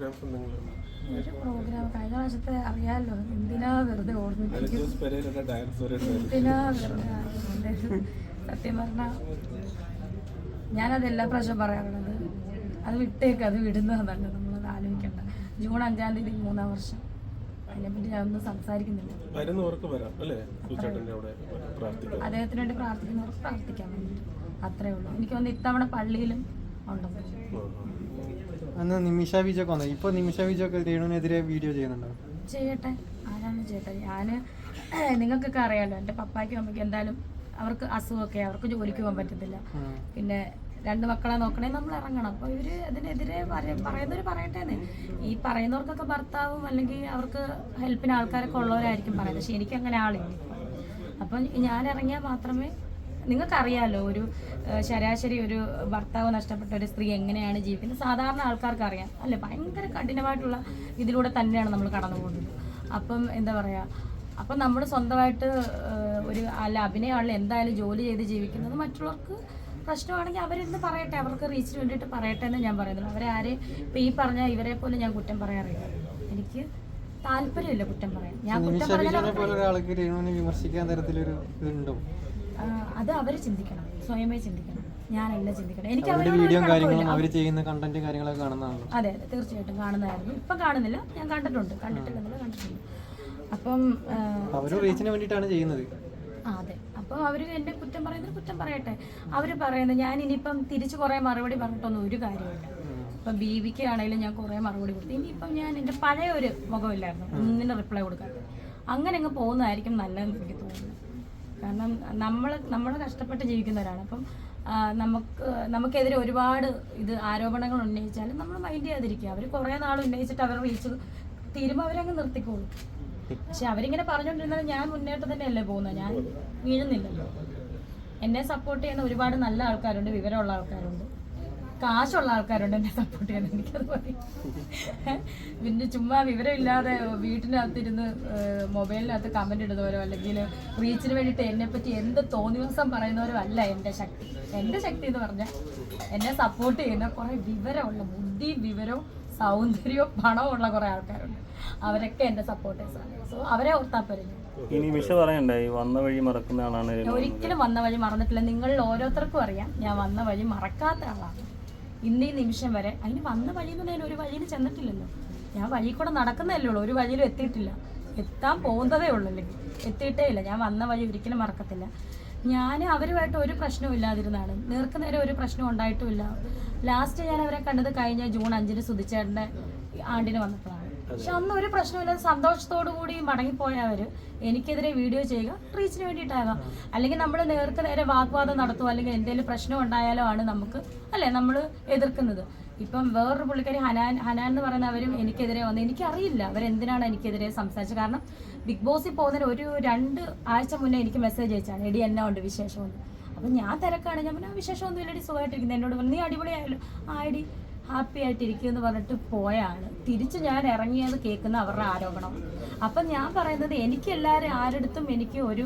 Programmes എന്തെങ്കിലും ഒരു programme കഴിഞ്ഞ പ്രാവശ്യത്തെ അറിയാമല്ലോ എന്തിനാ വെറുതെ ഓർമ്മിപ്പിക്കും അലജോസ് പെരേരയുടെ ഡാൻസ് എന്തിനാ വെറുതെ ആലോചിക്കുന്നത്? സത്യം പറഞ്ഞാൽ ഞാനത് എല്ലാ പ്രാവശ്യം പറയാറുള്ളത് അത് വിട്ടേക്ക് അത് വിടുന്നതാണ് നല്ലത് നമ്മളത് ആലോചിക്കണ്ട. ജൂൺ അഞ്ചാം തീയതി മൂന്നാം വർഷം. അതിനെപ്പറ്റി ഞാൻ ഒന്നും സംസാരിക്കുന്നില്ല അദ്ദേഹത്തിന് വേണ്ടി പ്രാർത്ഥിക്കുന്നവർക്ക് പ്രാർത്ഥിക്കാൻ വേണ്ടി അത്രേ ഉള്ളൂ. എനിക്ക് വന്ന് ഇത്തവണ പള്ളിയിലും ഉണ്ടെന്ന്. അന്ന് നിമിഷ വിജയൊക്കെ വന്നു ഇപ്പൊ നിമിഷ വിജയൊക്കെ രേണുവിനെതിരെ വീഡിയോ ചെയ്യുന്നുണ്ടോ? ചെയ്യട്ടെ. ആരാണ് ചെയ്യട്ടെ ഞാൻ നിങ്ങൾക്കൊക്കെ അറിയാലോ. എന്റെ പപ്പായ്ക്കും അമ്മയ്ക്കും എന്തായാലും അവർക്ക് അസുഖമൊക്കെ അവർക്ക് ജോലിക്ക് പോകാൻ പറ്റത്തില്ല. പിന്നെ രണ്ട് മക്കളെ നോക്കണേ നമ്മൾ ഇറങ്ങണം. അപ്പോൾ ഇവർ അതിനെതിരെ പറയുന്നവര് പറയുന്നവർ പറയട്ടേന്ന്. ഈ പറയുന്നവർക്കൊക്കെ ഭർത്താവും അല്ലെങ്കിൽ അവർക്ക് ഹെൽപ്പിന് ആൾക്കാരൊക്കെ ഉള്ളവരായിരിക്കും പറയുന്നത്. പക്ഷെ എനിക്ക് അങ്ങനെ ആളില്ല. അപ്പം ഞാൻ ഇറങ്ങിയാൽ മാത്രമേ നിങ്ങൾക്കറിയാലോ ഒരു ശരാശരി ഒരു ഭർത്താവ് നഷ്ടപ്പെട്ട ഒരു സ്ത്രീ എങ്ങനെയാണ് ജീവിക്കുന്നത്? സാധാരണ ആൾക്കാർക്ക് അറിയാം അല്ലെ? ഭയങ്കര കഠിനമായിട്ടുള്ള ഇതിലൂടെ തന്നെയാണ് നമ്മൾ കടന്നു പോകുന്നത് അപ്പം എന്താ പറയുക അപ്പം നമ്മൾ സ്വന്തമായിട്ട് ഒരു അല്ല അഭിനയമാണല്ലോ എന്തായാലും ജോലി ചെയ്ത് ജീവിക്കുന്നത്. മറ്റുള്ളവർക്ക് പ്രശ്നമാണെങ്കിൽ അവരിന്ന് പറയട്ടെ അവർക്ക് റീച്ചിന് വേണ്ടിയിട്ട് പറയട്ടെ എന്ന് ഞാൻ പറയുന്നുള്ളൂ അവരെ ഇപ്പം ഈ പറഞ്ഞ ഇവരെ പോലും ഞാൻ കുറ്റം പറയാറില്ല. എനിക്ക് താല്പര്യമില്ല കുറ്റം പറയാൻ. ഞാൻ കുറ്റം പറഞ്ഞാൽ വിമർശിക്കാൻ തരത്തിലൊരു ഇതുണ്ടോ അത് അവർ ചിന്തിക്കണം. സ്വയമേ ചിന്തിക്കണം. ഞാനല്ല ചിന്തിക്കണം. എനിക്ക് അവരുടെ ചെയ്യുന്ന കണ്ടന്റ് കാര്യങ്ങളൊക്കെ കാണുന്നതാണ് അതെ അതെ തീർച്ചയായിട്ടും കാണുന്നതായിരുന്നു ഇപ്പൊ കാണുന്നില്ല. ഞാൻ കണ്ടിട്ടുണ്ട്. കണ്ടിട്ടില്ല. കണ്ടിട്ടുണ്ട് അപ്പം റീച്ചിന് വേണ്ടിയിട്ടാണ് ചെയ്യുന്നത്. അതെ. അപ്പോൾ അവർ എന്നെ കുറ്റം പറയുന്നത് കുറ്റം പറയട്ടെ. അവർ പറയുന്നത് ഞാൻ ഇനിയിപ്പം തിരിച്ച് കുറേ മറുപടി പറഞ്ഞിട്ടൊന്നും ഒരു കാര്യമില്ല ഇപ്പം ബി വിക്ക് ആണെങ്കിലും ഞാൻ കുറേ മറുപടി കൊടുത്തു. ഇനിയിപ്പം ഞാൻ എന്റെ പഴയ ഒരു മുഖമില്ലായിരുന്നു. ഒന്നിനും റിപ്ലൈ കൊടുക്കാതെ അങ്ങനെ അങ്ങ് പോകുന്നതായിരിക്കും നല്ലതെന്ന് എനിക്ക് തോന്നുന്നു. കാരണം നമ്മൾ നമ്മൾ കഷ്ടപ്പെട്ട് ജീവിക്കുന്നവരാണ്. അപ്പം നമുക്ക് നമുക്കെതിരെ ഒരുപാട് ഇത് ആരോപണങ്ങൾ ഉന്നയിച്ചാലും നമ്മൾ മൈൻഡ് ചെയ്യാതിരിക്കുക. അവർ കുറേ നാൾ ഉന്നയിച്ചിട്ട് അവർ റീച്ച് തീരുമ്പോൾ അവരങ്ങ് നിർത്തിക്കോളും. പക്ഷെ അവരിങ്ങനെ പറഞ്ഞുകൊണ്ടിരുന്നത് ഞാൻ മുന്നേറ്റം തന്നെയല്ലേ പോകുന്നത്. ഞാൻ വീഴുന്നില്ലല്ലോ. എന്നെ സപ്പോർട്ട് ചെയ്യുന്ന ഒരുപാട് നല്ല ആൾക്കാരുണ്ട് വിവരമുള്ള ആൾക്കാരുണ്ട്. കാശുള്ള ആൾക്കാരുണ്ട് എന്നെ സപ്പോർട്ട് ചെയ്യാൻ എനിക്കത് മതി. പിന്നെ ചുമ്മാ വിവരമില്ലാതെ വീട്ടിനകത്തിരുന്ന് ഇരുന്ന് മൊബൈലിനകത്ത് കമന്റ് ഇടുന്നവരോ അല്ലെങ്കിൽ റീച്ചിന് വേണ്ടിയിട്ട് എന്നെ പറ്റി എന്ത് തോന്നിവസം പറയുന്നവരോ അല്ല എന്റെ ശക്തി. എന്റെ ശക്തി എന്ന് പറഞ്ഞാൽ എന്നെ സപ്പോർട്ട് ചെയ്യുന്ന കുറേ വിവരമുള്ള ബുദ്ധിയും വിവരവും സൗന്ദര്യവും പണവും ഉള്ള കുറേ ആൾക്കാരുണ്ട്. അവരൊക്കെ എന്റെ സപ്പോർട്ടേഴ്സാണ് സോ അവരെ ഓർത്താൽ പോരെ. ഇനി ഈ പറയണ്ടേ വന്ന വഴി മറക്കുന്ന ആളാണ് ഒരിക്കലും വന്ന വഴി മറന്നിട്ടില്ല. നിങ്ങളിൽ ഓരോരുത്തർക്കും അറിയാം. ഞാൻ വന്ന വഴി മറക്കാത്ത ആളാണ്. ഇന്ന് ഈ നിമിഷം വരെ. അതിന് വന്ന വഴി എന്ന് ഞാൻ ഒരു വഴിയിൽ ചെന്നിട്ടില്ലല്ലോ. ഞാൻ വഴി കൂടെ നടക്കുന്നതല്ലേ ഉള്ളൂ. ഒരു വഴിയിലും എത്തിയിട്ടില്ല. എത്താൻ പോകുന്നതേ ഉള്ളൂ അല്ലെങ്കിൽ എത്തിയിട്ടേ ഇല്ല. ഞാൻ വന്ന വഴി ഒരിക്കലും മറക്കത്തില്ല. ഞാൻ അവരുമായിട്ട് ഒരു പ്രശ്നവും ഇല്ലാതിരുന്നാണ്. നേർക്ക് നേരെ ഒരു പ്രശ്നം ഉണ്ടായിട്ടുമില്ല ലാസ്റ്റ് ഞാൻ അവരെ കണ്ടത് കഴിഞ്ഞ ജൂൺ അഞ്ചിന് സുധിച്ചേട്ടന്റെ ആണ്ടിന് വന്നപ്പോഴാണ്. പക്ഷെ അന്ന് ഒരു പ്രശ്നമില്ലാതെ സന്തോഷത്തോടു കൂടി മടങ്ങിപ്പോയവര് എനിക്കെതിരെ വീഡിയോ ചെയ്യുക റീച്ചിന് വേണ്ടിയിട്ടാകാം. അല്ലെങ്കിൽ നമ്മൾ നേർക്ക് നേരെ വാഗ്വാദം നടത്തുക അല്ലെങ്കിൽ എന്തെങ്കിലും പ്രശ്നം ഉണ്ടായാലോ ആണ് നമുക്ക് അല്ലേ നമ്മൾ എതിർക്കുന്നത്. ഇപ്പം വേറൊരു പുള്ളിക്കാരി ഹനാൻ ഹനാൻ എന്ന് പറയുന്ന അവരും എനിക്കെതിരെ വന്ന് എനിക്കറിയില്ല അവരെന്തിനാണ് എനിക്കെതിരെ സംസാരിച്ചത്. കാരണം ബിഗ് ബോസിൽ പോകുന്നതിന് ഒരു രണ്ട് ആഴ്ച മുന്നേ എനിക്ക് മെസ്സേജ് അയച്ചാണ് എടി എന്നാ ഉണ്ട് വിശേഷമൊന്നും. അപ്പം ഞാൻ തിരക്കാണ്. ഞാൻ പറഞ്ഞു വിശേഷമൊന്നും ഇല്ലടി സുഖമായിട്ടിരിക്കുന്നത് എന്നോട് പറഞ്ഞു നീ അടിപൊളിയായല്ലോ. ആടി ഹാപ്പി ആയിട്ടിരിക്കും എന്ന് പറഞ്ഞിട്ട് പോയാണ്. തിരിച്ച് ഞാൻ ഇറങ്ങിയത് കേൾക്കുന്ന അവരുടെ ആരോപണം. അപ്പം ഞാൻ പറയുന്നത് എനിക്ക് എല്ലാവരും ആരെടുത്തും എനിക്ക് ഒരു